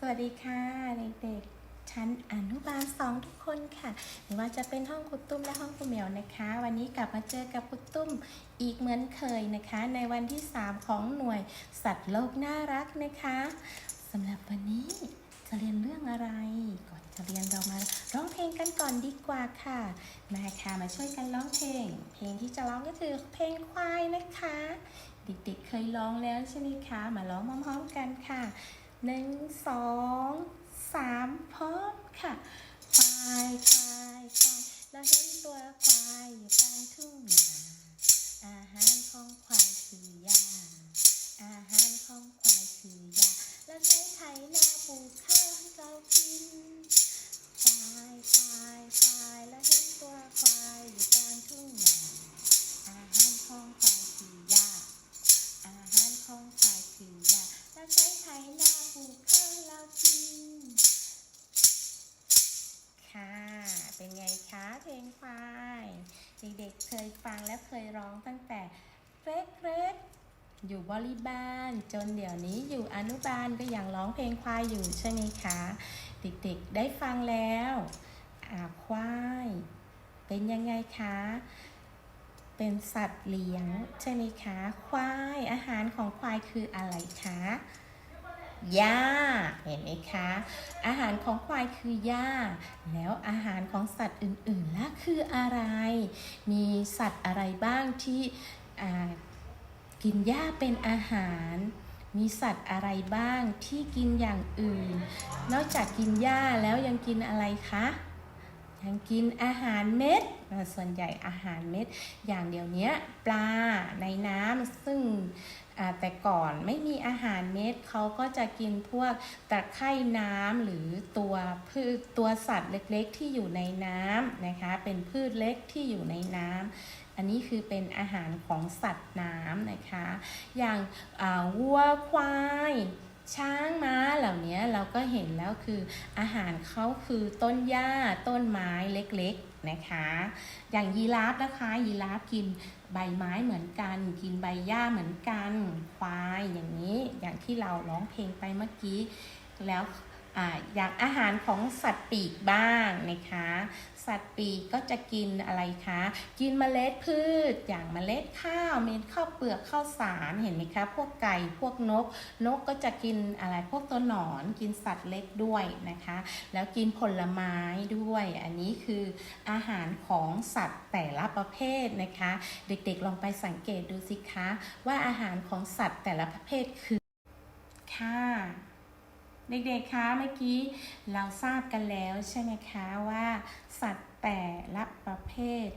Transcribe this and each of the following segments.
สวัสดีค่ะเด็กๆชั้นอนุบาลสองทุกคนค่ะไม่ว่าจะเป็นห้องครูตุ้มและห้องครูเหมียวนะคะ วันนี้กลับมาเจอกับครูตุ้มอีกเหมือนเคยนะคะ ในวันที่ 3 ของหน่วยสัตว์โลกน่ารักนะคะสำหรับวันนี้จะเรียนเรื่องอะไร ก่อนจะเรียนเรามาร้องเพลงกันก่อนดีกว่าค่ะมาค่ะมาช่วยกันร้องเพลง เพลงที่จะร้องก็คือเพลงควายนะคะ เด็กๆเคยร้องแล้วใช่ไหมคะ มาร้องพร้อมๆกันค่ะ หนึ่งสองสามพร้อมค่ะควายควายควายเราเห็นตัวควายอยู่กลางทุ่งนาอาหารของควาย เพลงควายเด็กๆเคยฟังและเคยร้องตั้งแต่เล็กๆอยู่บริบาล จนเดี๋ยวนี้อยู่อนุบาลก็ยังร้องเพลงควายอยู่ใช่ไหมคะ เด็กๆได้ฟังแล้วอาควายเป็นยังไงคะ เป็นสัตว์เลี้ยงใช่ไหมคะ ควายอาหารของควายคืออะไรคะ หญ้าเห็นไหมคะ อาหารของควายคือหญ้า แล้วอาหารของสัตว์อื่นๆล่ะคืออะไร มีสัตว์อะไรบ้างที่กินหญ้าเป็นอาหาร มีสัตว์อะไรบ้างที่กินอย่างอื่น นอกจากกินหญ้าแล้วยังกินอะไรคะยังกินอาหารเม็ด ส่วนใหญ่อาหารเม็ด อย่างเดียวเนี้ยปลาในน้ำซึ่ง แต่ก่อนไม่มีอาหารเม็ดเขาก็จะกินพวกตะไคร่น้ำหรือตัวพืชตัวสัตว์เล็กๆ ที่อยู่ในน้ำนะคะ เป็นพืชเล็กที่อยู่ในน้ำอันนี้คือเป็นอาหารของสัตว์น้ำนะคะ อย่างาวัวควายช้างม้าเหล่านี้เราก็เห็นแล้วคืออาหารเขาคือต้นหญ้าต้นไม้เล็กๆนะคะ อย่างยีราฟนะคะยีราฟกิน ใบไม้เหมือนกัน กินใบหญ้าเหมือนกันควายอย่างนี้อย่างที่เราร้องเพลงไปเมื่อกี้ แล้ว อย่างอาหารของสัตว์ปีกบ้างนะคะ สัตว์ปีกก็จะกินอะไรคะ กินเมล็ดพืช อย่างเมล็ดข้าว เม็ดข้าวเปลือกข้าวสารเห็นไหมคะ พวกไก่พวกนก นกก็จะกินอะไรพวกตัวหนอนกินสัตว์เล็กด้วยนะคะ แล้วกินผลไม้ด้วย อันนี้คืออาหารของสัตว์แต่ละประเภทนะคะ เด็กๆลองไปสังเกตดูสิคะ ว่าอาหารของสัตว์แต่ละประเภทคือค่ะ เด็กๆ คะเมื่อกี้เราทราบกันแล้วใช่ไหมคะว่า สัตว์แต่ละประเภท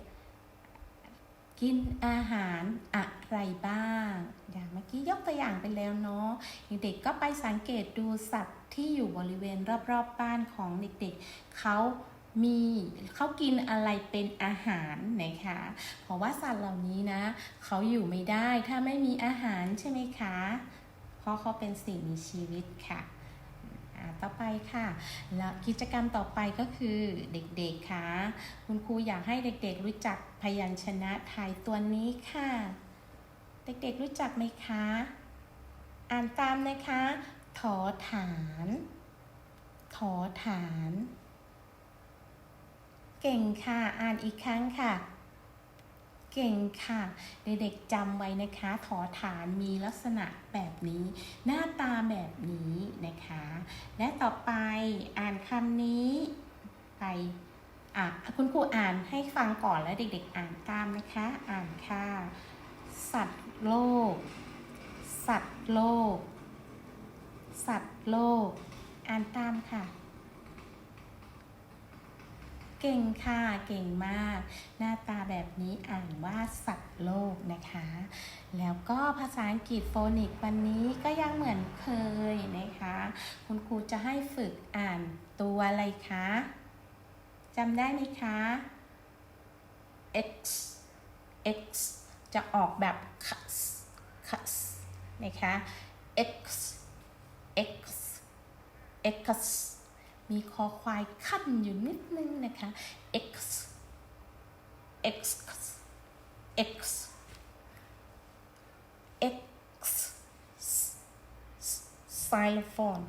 กินอาหารอะไรบ้าง อย่างเมื่อกี้ยกตัวอย่างไปแล้วเนาะเด็กๆก็ไปสังเกตดูสัตว์ที่อยู่บริเวณรอบๆบบ้านของเด็กๆเขามีเขากินอะไรเป็นอาหารนะคะ เพราะว่าสัตว์เหล่านี้นะเขาอยู่ไม่ได้ถ้าไม่มีอาหารใช่ไหมคะ เพราะเขาเป็นสิ่งมีชีวิตค่ะ ต่อไปค่ะ แล้วกิจกรรมต่อไปก็คือเด็กๆค่ะ คุณครูอยากให้เด็กๆรู้จักพยัญชนะไทยตัวนี้ค่ะ เด็กๆรู้จักไหมคะ อ่านตามนะคะถอฐานถอฐาน เก่งค่ะ อ่านอีกครั้งค่ะ เก่งค่ะเด็กๆจำไว้นะคะ ถอฐานมีลักษณะแบบนี้ หน้าตาแบบนี้นะคะ และต่อไปอ่านคำนี้ไปอะคุณครูอ่านให้ฟังก่อนแล้วเด็ก ๆ อ่านตามนะคะ อ่านค่ะ สัตว์โลก สัตว์โลก สัตว์โลก อ่านตามค่ะ เก่งค่ะ เก่งมาก หน้าตาแบบนี้อ่านว่าสัตว์โลกนะคะ แล้วก็ภาษาอังกฤษโฟนิกวันนี้ก็ยังเหมือนเคยนะคะ คุณครูจะให้ฝึกอ่านตัวอะไรคะจำได้ไหมคะ x x จะออกแบบ x x นะคะ x x x มีคอควายขั้นอยู่นิดนึงนะคะ x x x x xylophone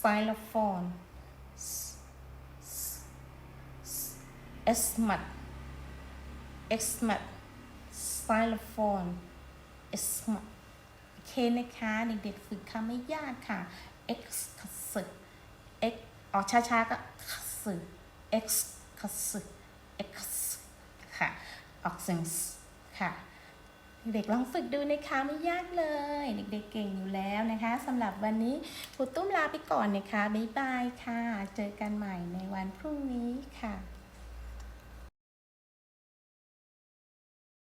xylophone Xmat Xmat xylophone Xmat โอเคนะคะ เด็กๆฝึกคำไม่ยากค่ะ X คัส X ออกช้าๆก็คัส X คัส X ค่ะ ออกเสียงค่ะ เด็กลองฝึกดูนะคะไม่ยากเลย เด็กๆเก่งอยู่แล้วนะคะสำหรับวันนี้ครูตุ้มลาไปก่อนนะคะ บ๊ายบายค่ะ เจอกันใหม่ในวันพรุ่งนี้ค่ะ